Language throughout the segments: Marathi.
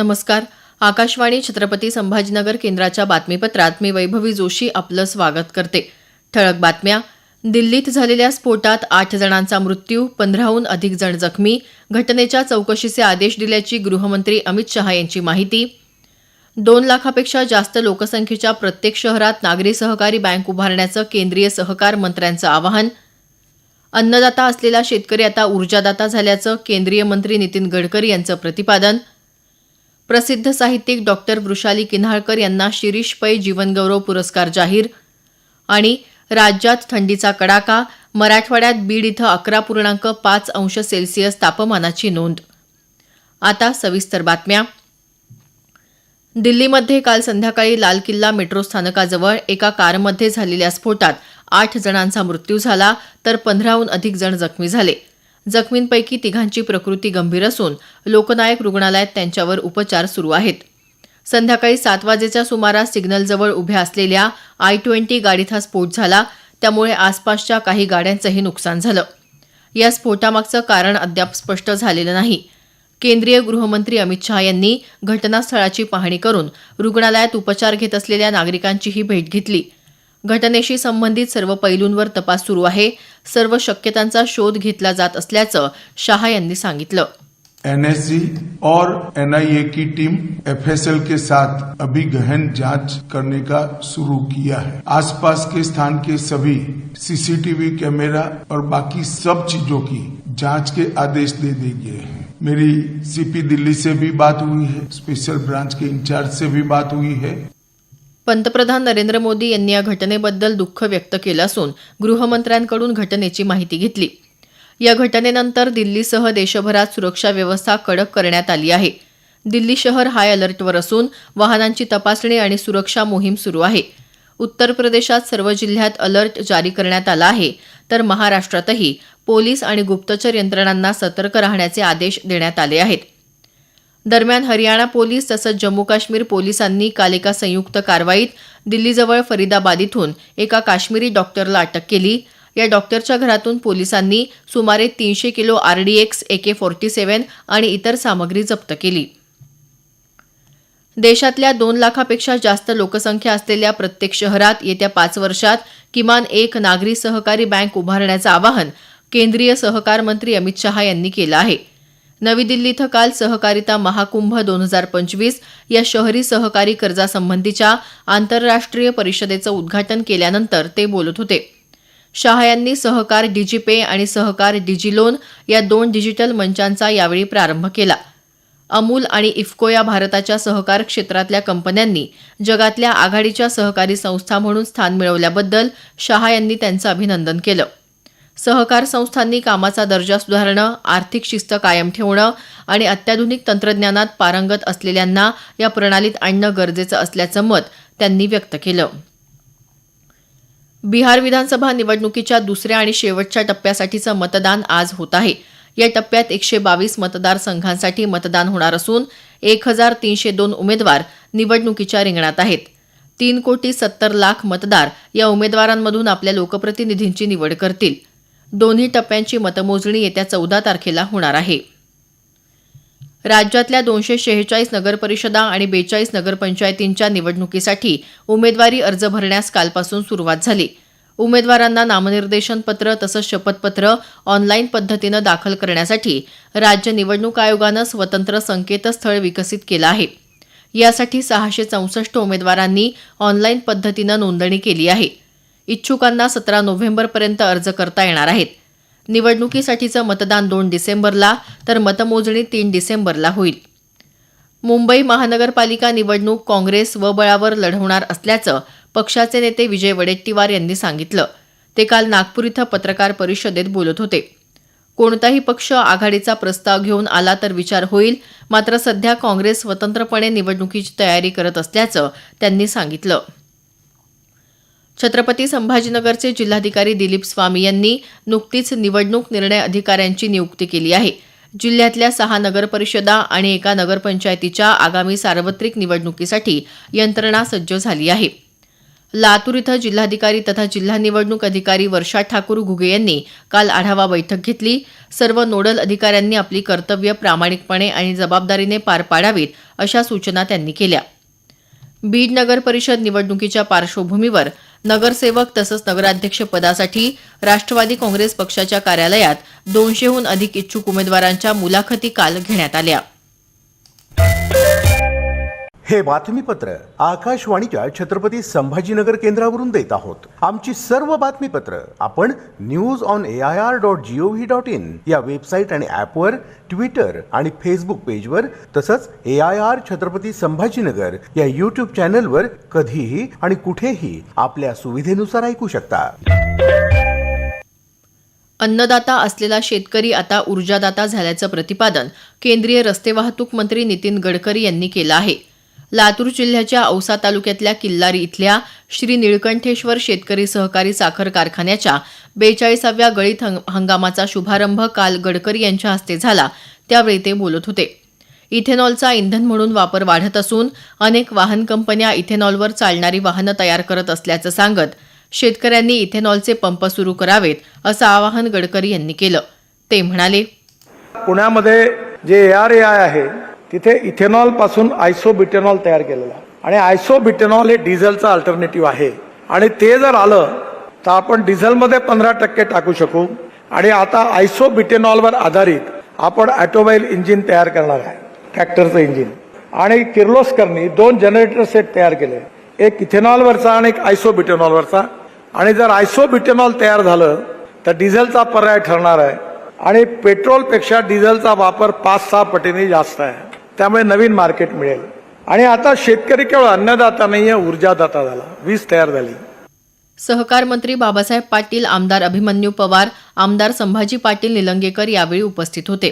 नमस्कार. आकाशवाणी छत्रपती संभाजीनगर केंद्राच्या बातमीपत्रात मी वैभवी जोशी आपलं स्वागत करते. ठळक बातम्या. दिल्लीत झालेल्या स्फोटात आठ जणांचा मृत्यू पंधराहून अधिक जण जखमी. घटनेच्या चौकशीचे आदेश दिल्याची गृहमंत्री अमित शहा यांची माहिती. दोन लाखापेक्षा जास्त लोकसंख्येच्या प्रत्येक शहरात नागरी सहकारी बँक उभारण्याचं केंद्रीय सहकार मंत्र्यांचं आवाहन. अन्नदाता असलेला शेतकरी आता ऊर्जादाता झाल्याचं केंद्रीय मंत्री नितीन गडकरी यांचं प्रतिपादन. प्रसिद्ध साहित्यिक डॉक्टर वृषाली किन्हाळकर यांना शिरीष पै जीवनगौरव पुरस्कार जाहीर. आणि राज्यात थंडीचा कडाका मराठवाड्यात बीड इथं अकरा पूर्णांक पाच अंश सेल्सिअस तापमानाची नोंद. आता सविस्तर बातम्या. दिल्लीमध्ये काल संध्याकाळी लाल किल्ला मेट्रो स्थानकाजवळ एका कारमध्ये झालेल्या स्फोटात आठ जणांचा मृत्यू झाला तर पंधराहून अधिक जण जखमी झाले. जखमींपैकी तिघांची प्रकृती गंभीर असून लोकनायक रुग्णालयात त्यांच्यावर उपचार सुरू आहेत. संध्याकाळी सात वाजेच्या सुमारास सिग्नलजवळ उभ्या असलेल्या आय ट्वेंटी गाडीत हा स्फोट झाला. त्यामुळे आसपासच्या काही गाड्यांचंही नुकसान झालं. या स्फोटामागचं कारण अद्याप स्पष्ट झालेलं नाही. केंद्रीय गृहमंत्री अमित शहा यांनी घटनास्थळाची पाहणी करून रुग्णालयात उपचार घेत असलेल्या नागरिकांचीही भेट घेतली. घटनेशी संबंधित सर्व पैलूंवर तपास सुरू आहे. सर्व शक्यतांचा शोध घेतला जात असल्याचं शहा यांनी सांगितलं. एनएसजी और एनआईए की टीम एफएसएल के साथ अभी गहन जाँच करने का शुरू किया है। आसपास के स्थान के सभी सीसीटीवी कैमरा और बाकी सब चीज़ों की जाँच के आदेश दे दिए गए हैं। मेरी सीपी दिल्ली से भी बात हुई है। स्पेशल ब्रांच के इंचार्ज से भी बात हुई है। पंतप्रधान नरेंद्र मोदी यांनी या घटनेबद्दल दुःख व्यक्त केलं असून गृहमंत्र्यांकडून घटनेची माहिती घेतली. या घटनेनंतर दिल्लीसह देशभरात सुरक्षा व्यवस्था कडक करण्यात आली आहे. दिल्ली शहर हाय अलर्टवर असून वाहनांची तपासणी आणि सुरक्षा मोहीम सुरू आहे. उत्तर प्रदेशात सर्व जिल्ह्यात अलर्ट जारी करण्यात आला आहे. तर महाराष्ट्रातही पोलीस आणि गुप्तचर यंत्रणांना सतर्क राहण्याचे आदेश देण्यात आले आहेत. दरम्यान हरियाणा पोलीस तसंच जम्मू काश्मीर पोलिसांनी काल एका संयुक्त कारवाईत दिल्लीजवळ फरीदाबाद इथून एका काश्मीरी डॉक्टरला अटक केली. या डॉक्टरच्या घरातून पोलिसांनी सुमारे तीनशे kilo RDX AK forty seven आणि इतर सामग्री जप्त केली. देशातल्या दोन लाखापेक्षा जास्त लोकसंख्या असलेल्या प्रत्येक शहरात येत्या पाच वर्षात किमान एक नागरी सहकारी बँक उभारण्याचं आवाहन केंद्रीय सहकार मंत्री अमित शहा यांनी केलं आहे. नवी दिल्ली इथं काल सहकारिता महाकुंभ दोन हजार पंचवीस या शहरी सहकारी कर्जासंबंधीच्या आंतरराष्ट्रीय परिषदेचं उद्घाटन केल्यानंतर ते बोलत होते. शहा यांनी सहकार डिजीपे आणि सहकार डिजिलोन या दोन डिजिटल मंचांचा यावेळी प्रारंभ केला. अमूल आणि इफ्को या भारताच्या सहकार क्षेत्रातल्या कंपन्यांनी जगातल्या आघाडीच्या सहकारी संस्था म्हणून स्थान मिळवल्याबद्दल शहा यांनी त्यांचं अभिनंदन केलं. सहकार संस्थांनी कामाचा दर्जा सुधारणं आर्थिक शिस्त कायम ठेवणं आणि अत्याधुनिक तंत्रज्ञानात पारंगत असलेल्यांना या प्रणालीत आणणं गरजेचं असल्याचं मत त्यांनी व्यक्त केलं. बिहार विधानसभा निवडणुकीच्या दुसऱ्या आणि शेवटच्या टप्प्यासाठीचं मतदान आज होत आहे. या टप्प्यात एकशे बावीस मतदारसंघांसाठी मतदान होणार असून एक हजार तीनशे दोन उमेदवार निवडणुकीच्या रिंगणात आहेत. तीन कोटी सत्तर लाख मतदार या उमेदवारांमधून आपल्या लोकप्रतिनिधींची निवड करतील. दोन्ही टप्प्यांची मतमोजणी येत्या चौदा तारखेला होणार आहे. राज्यातल्या दोनशे शेहेचाळीस नगरपरिषदा आणि बेचाळीस नगरपंचायतींच्या निवडणुकीसाठी उमेदवारी अर्ज भरण्यास कालपासून सुरुवात झाली. उमेदवारांना नामनिर्देशन पत्र तसंच शपथपत्र ऑनलाईन पद्धतीनं दाखल करण्यासाठी राज्य निवडणूक आयोगानं स्वतंत्र संकेतस्थळ विकसित केलं आहे. यासाठी सहाशे चौसष्ट उमेदवारांनी ऑनलाईन पद्धतीनं नोंदणी केली आहे. इच्छुकांना सतरा नोव्हेंबरपर्यंत अर्ज करता येणार आहेत. निवडणुकीसाठीचं मतदान दोन डिसेंबरला तर मतमोजणी तीन डिसेंबरला होईल. मुंबई महानगरपालिका निवडणूक काँग्रेस स्वबळावर लढवणार असल्याचं पक्षाचे नेते विजय वडेट्टीवार यांनी सांगितलं. ते काल नागपूर इथं पत्रकार परिषदेत बोलत होते. कोणताही पक्ष आघाडीचा प्रस्ताव घेऊन आला तर विचार होईल मात्र सध्या काँग्रेस स्वतंत्रपणे निवडणुकीची तयारी करत असल्याचं त्यांनी सांगितलं. छत्रपती संभाजीनगरचे जिल्हाधिकारी दिलीप स्वामी यांनी नुकतीच निवडणूक निर्णय अधिकाऱ्यांची नियुक्ती केली आहे. जिल्ह्यातल्या सहा नगरपरिषदा आणि एका नगरपंचायतीच्या आगामी सार्वत्रिक निवडणुकीसाठी यंत्रणा सज्ज झाली आहे. लातूर इथं जिल्हाधिकारी तथा जिल्हा निवडणूक अधिकारी वर्षा ठाकूर घुगे यांनी काल आढावा बैठक घेतली. सर्व नोडल अधिकाऱ्यांनी आपली कर्तव्य प्रामाणिकपणे आणि जबाबदारीने पार पाडावीत अशा सूचना त्यांनी केल्या. बीड नगर परिषद निवडणुकीच्या पार्श्वभूमीवर नगरसेवक तसंच नगराध्यक्ष पदासाठी राष्ट्रवादी काँग्रेस पक्षाच्या कार्यालयात दोनशेहून अधिक इच्छुक उमेदवारांच्या मुलाखती काल घेण्यात आल्या. हे बातमीपत्र आकाशवाणीच्या छत्रपती संभाजीनगर केंद्रावरून देत आहोत. आमची सर्व बातमीपत्र आपण news on A I R dot G O V dot in या वेबसाईट आणि ॲपवर ट्विटर आणि फेसबुक पेजवर तसंच A I R Chhatrapati Sambhajinagar या यूट्यूब चॅनलवर कधीही आणि कुठेही आपल्या सुविधेनुसार ऐकू शकता. अन्नदाता असलेला शेतकरी आता ऊर्जादाता झाल्याचं प्रतिपादन केंद्रीय रस्ते वाहतूक मंत्री नितीन गडकरी यांनी केलं आहे. लातूर जिल्ह्याच्या औसा तालुक्यातल्या किल्लारी इथल्या श्री निळकंठेश्वर शेतकरी सहकारी साखर कारखान्याच्या बेचाळीसाव्या गळीत हंगामाचा शुभारंभ काल गडकरी यांच्या हस्ते झाला. त्यावेळी ते बोलत होते. इथेनॉलचा इंधन म्हणून वापर वाढत असून अनेक वाहन कंपन्या इथेनॉलवर चालणारी वाहनं तयार करत असल्याचं सांगत शेतकऱ्यांनी इथेनॉलचे पंप सुरू करावेत असं आवाहन गडकरी यांनी केलं. ते म्हणाले पुण्यामध्ये जे ए आर ए आय आहे तिथे इथेनॉलपासून आयसोबिटेनॉल तयार केलेलं आहे. आणि आयसोबिटेनॉल हे डिझेलचं अल्टरनेटिव्ह आहे. आणि ते जर आलं तर आपण डिझेलमध्ये पंधरा टक्के टाकू शकू. आणि आता आयसोबिटेनॉलवर आधारित आपण ऑटोमोबाईल इंजिन तयार करणार आहे. ट्रॅक्टरचं इंजिन. आणि किर्लोस्करनी दोन जनरेटर सेट तयार केले. एक इथेनॉलवरचा आणि एक आयसोबिटेनॉलवरचा. आणि जर आयसोबिटेनॉल तयार झालं तर डिझेलचा पर्याय ठरणार आहे. आणि पेट्रोलपेक्षा डिझेलचा वापर पाच सहा पटीने जास्त आहे. त्यामुळे नवीन मार्केट मिळेल. आणि आता शेतकरी केवळ अन्नदाता नाहीये ऊर्जादाता झाला. वीज तयार झाली. सहकार मंत्री बाबासाहेब पाटील आमदार अभिमन्यू पवार आमदार संभाजी पाटील निलंगेकर यावेळी उपस्थित होते.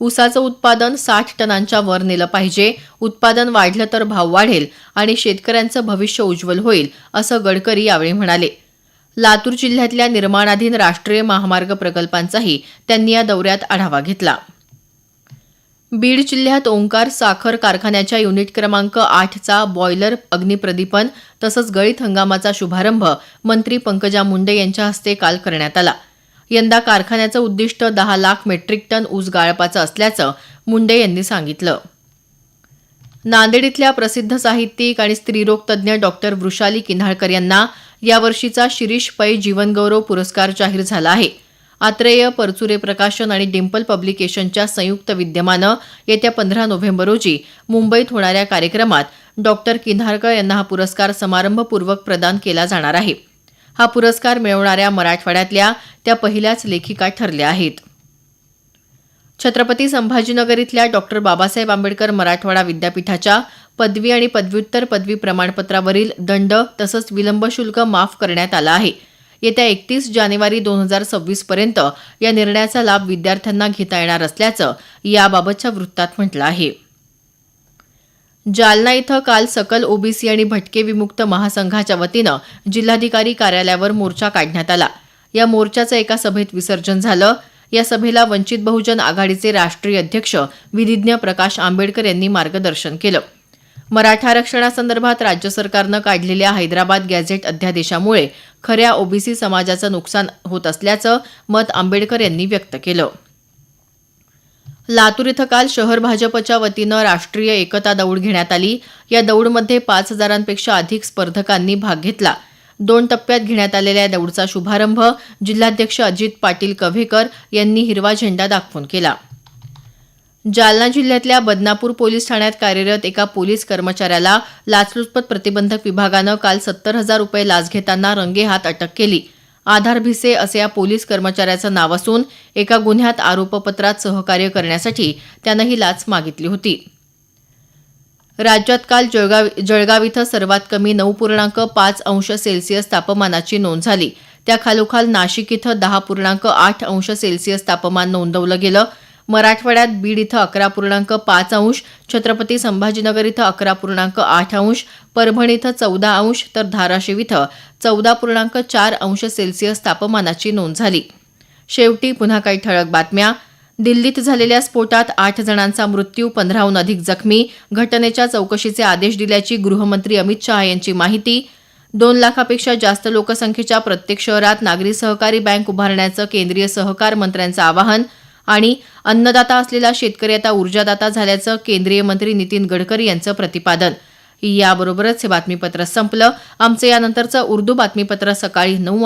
ऊसाचं उत्पादन साठ टनांच्या वर नेलं पाहिजे. उत्पादन वाढलं तर भाव वाढेल आणि शेतकऱ्यांचं भविष्य उज्ज्वल होईल असं गडकरी यावेळी म्हणाले. लातूर जिल्ह्यातल्या निर्माणाधीन राष्ट्रीय महामार्ग प्रकल्पांचाही त्यांनी या दौऱ्यात आढावा घेतला. बीड जिल्ह्यात ओंकार साखर कारखान्याच्या युनिट क्रमांक आठचा बॉयलर अग्निप्रदीपन तसंच गळीत हंगामाचा शुभारंभ मंत्री पंकजा मुंडे यांच्या हस्ते काल करण्यात आला. यंदा कारखान्याचं उद्दिष्ट दहा लाख मेट्रिक टन ऊस गाळपाचं असल्याचं मुंडे यांनी सांगितलं. नांदेड इथल्या प्रसिद्ध साहित्यिक आणि स्त्रीरोग तज्ज्ञ डॉक्टर वृषाली किन्हाळकर यांना यावर्षीचा शिरीष पै जीवनगौरव पुरस्कार जाहीर झाला आहे. आत्रेय परचुरे प्रकाशन आणि डिम्पल पब्लिकेशनच्या संयुक्त विद्यमानं येत्या पंधरा नोव्हेंबर रोजी मुंबईत होणाऱ्या कार्यक्रमात डॉक्टर किन्हारकर यांना हा पुरस्कार समारंभपूर्वक प्रदान केला जाणार आहे. हा पुरस्कार मिळवणाऱ्या मराठवाड्यातल्या त्या पहिल्याच लेखिका ठरल्या आहेत. छत्रपती संभाजीनगर इथल्या डॉक्टर बाबासाहेब आंबेडकर मराठवाडा विद्यापीठाच्या पदवी आणि पदव्युत्तर पदवी प्रमाणपत्रावरील दंड तसंच विलंब शुल्क माफ करण्यात आलं आहे. येत्या एकतीस जानेवारी दोन हजार सव्वीस पर्यंत या निर्णयाचा लाभ विद्यार्थ्यांना घेता येणार असल्याचं याबाबतच्या वृत्तात म्हटलं आहे. जालना इथं काल सकल ओबीसी आणि भटके विमुक्त महासंघाच्या वतीनं जिल्हाधिकारी कार्यालयावर मोर्चा काढण्यात आला. या मोर्चाचं एका सभेत विसर्जन झालं. या सभेला वंचित बहुजन आघाडीचे राष्ट्रीय अध्यक्ष विधिज्ञ प्रकाश आंबेडकर यांनी मार्गदर्शन केलं. मराठा आरक्षणासंदर्भात राज्य सरकारनं काढलेल्या हैदराबाद गॅझेट अध्यादेशामुळे खऱ्या ओबीसी समाजाचं नुकसान होत असल्याचं मत आंबेडकर यांनी व्यक्त केलं. लातूर इथं काल शहर भाजपच्या वतीनं राष्ट्रीय एकता दौड घेण्यात आली. या दौडमध्ये पाच हजारांपेक्षा अधिक स्पर्धकांनी भाग घेतला. दोन टप्प्यात घेण्यात आलेल्या या दौडचा शुभारंभ जिल्हाध्यक्ष अजित पाटील कव्हेकर यांनी हिरवा झेंडा दाखवून केला. जालना जिल्ह्यातल्या बदनापूर पोलीस ठाण्यात कार्यरत एका पोलीस कर्मचाऱ्याला लाचलुचपत प्रतिबंधक विभागानं काल सत्तर हजार रुपये लाच घेताना रंगेहात अटक केली. आधार भिसे असे या पोलीस कर्मचाऱ्याचं नाव असून एका गुन्ह्यात आरोपपत्रात सहकार्य करण्यासाठी त्यानं ही लाच मागितली होती. राज्यात काल जळगाव जळगाव इथं सर्वात कमी नऊ पूर्णांक पाच अंश सेल्सिअस तापमानाची नोंद झाली. त्याखालोखाल नाशिक इथं दहा पूर्णांक आठ अंश सेल्सिअस तापमान नोंदवलं गेलं. मराठवाड्यात बीड इथं अकरा पूर्णांक पाच अंश छत्रपती संभाजीनगर इथं अकरा पूर्णांक आठ अंश परभणी इथं चौदा अंश तर धाराशिव इथं चौदा पूर्णांक चार अंश सेल्सिअस तापमानाची नोंद झाली. शेवटी पुन्हा काही ठळक बातम्या. दिल्लीत झालेल्या स्फोटात आठ जणांचा मृत्यू पंधराहून अधिक जखमी. घटनेच्या चौकशीचे आदेश दिल्याची गृहमंत्री अमित शहा यांची माहिती. दोन लाखापेक्षा जास्त लोकसंख्येच्या प्रत्येक शहरात नागरी सहकारी बँक उभारण्याचं केंद्रीय सहकार मंत्र्यांचं आवाहन. आणि अन्नदाता असलेला शेतकरी आता ऊर्जादाता झाल्याचं केंद्रीय मंत्री नितीन गडकरी यांचं प्रतिपादन. याबरोबरच हे बातमीपत्र संपलं. आमचं यानंतरचं उर्दू बातमीपत्र सकाळी नऊ